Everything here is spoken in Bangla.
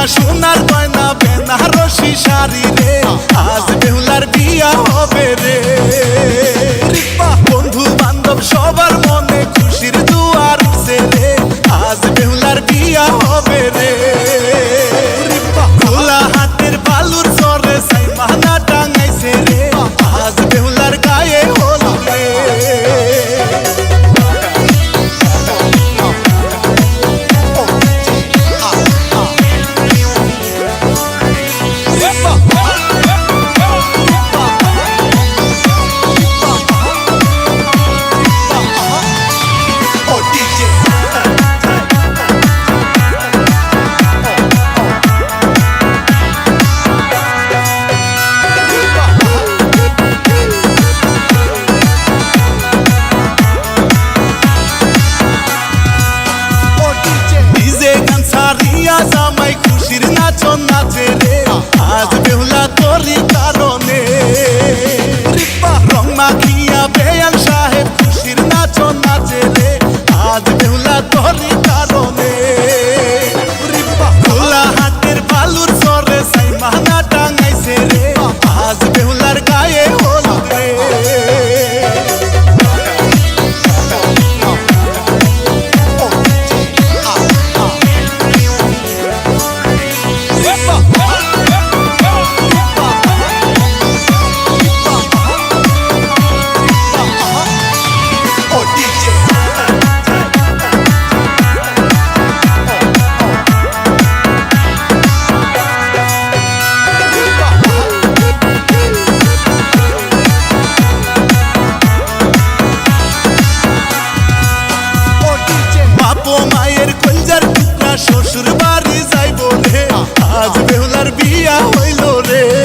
বিয়া সোনার গয়না, বেনারসি শাড়ি রে। আজ বেহুলার বিয়া হবে রে। বন্ধু বান্ধব সবার মনে খুশির দুয়ার রে। আজ বেহুলার বিয়া হবে রে। de un বাড়ি যাইব রে। আজ বেহুলার বিয়া হইল রে।